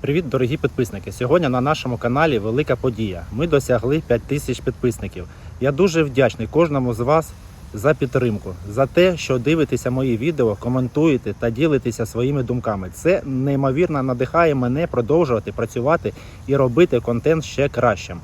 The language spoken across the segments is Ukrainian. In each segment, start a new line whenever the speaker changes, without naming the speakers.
Привіт, дорогі підписники! Сьогодні на нашому каналі велика подія. Ми досягли 5 тисяч підписників. Я дуже вдячний кожному з вас за підтримку, за те, що дивитеся мої відео, коментуєте та ділитеся своїми думками. Це неймовірно надихає мене продовжувати працювати і робити контент ще кращим.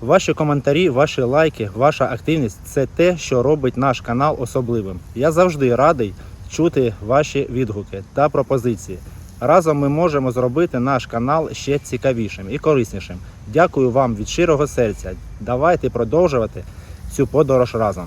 Ваші коментарі, ваші лайки, ваша активність це те, що робить наш канал особливим. Я завжди радий чути ваші відгуки та пропозиції. Разом ми можемо зробити наш канал ще цікавішим і кориснішим. Дякую вам від щирого серця. Давайте продовжувати цю подорож разом.